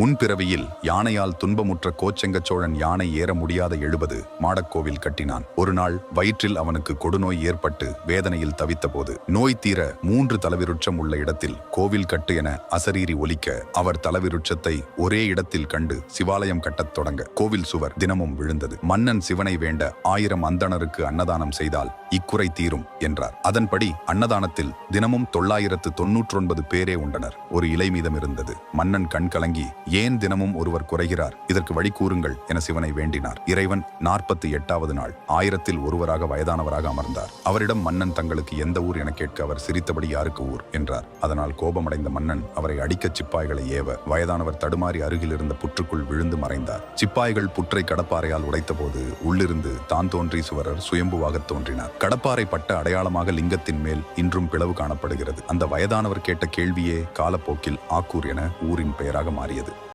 முன்பிறவியில் யானையால் துன்பமுற்ற கோச்செங்கச் சோழன் யானை ஏற முடியாத எழுபது மாடக்கோவில் கட்டினான். ஒரு நாள் வயிற்றில் அவனுக்கு கொடுநோய் ஏற்பட்டு வேதனையில் தவித்தபோது நோய் தீர மூன்று தலவிருட்சம் உள்ள இடத்தில் கோவில் கட்டு என அசரீரி ஒலிக்க அவர் தலவிருட்சத்தை ஒரே இடத்தில் கண்டு சிவாலயம் கட்டத் தொடங்க கோவில் சுவர் தினமும் விழுந்தது. மன்னன் சிவனை வேண்ட ஆயிரம் அந்தணருக்கு அன்னதானம் செய்தால் இக்குறை தீரும் என்றார். அதன்படி அன்னதானத்தில் தினமும் தொள்ளாயிரத்து தொன்னூற்றொன்பது பேரே உண்டனர். ஒரு இலை மீதம் இருந்தது. மன்னன் கண்கலங்கி ஏன் தினமும் ஒருவர் குறைகிறார்? இதற்கு வழி கூறுங்கள் என சிவனை வேண்டினார். இறைவன் நாற்பத்தி எட்டாவது நாள் ஆயிரத்தில் ஒருவராக வயதானவராக அமர்ந்தார். அவரிடம் மன்னன் தங்களுக்கு எந்த ஊர் என கேட்க அவர் சிரித்தபடி யாருக்கு ஊர்? என்றார். அதனால் கோபமடைந்த மன்னன் அவரை அடிக்க சிப்பாய்களை ஏவ வயதானவர் தடுமாறி அருகில் இருந்த புற்றுக்குள் விழுந்து மறைந்தார். சிப்பாய்கள் புற்றை கடப்பாறையால் உடைத்தபோது உள்ளிருந்து தான் தோன்றி சுவரர் சுயம்புவாக தோன்றினார். கடப்பாறை பட்ட அடையாளமாக லிங்கத்தின் மேல் இன்றும் பிளவு காணப்படுகிறது. அந்த வயதானவர் கேட்ட கேள்வியே காலப்போக்கில் ஆக்கூர் என ஊரின் பெயராக மாறியது.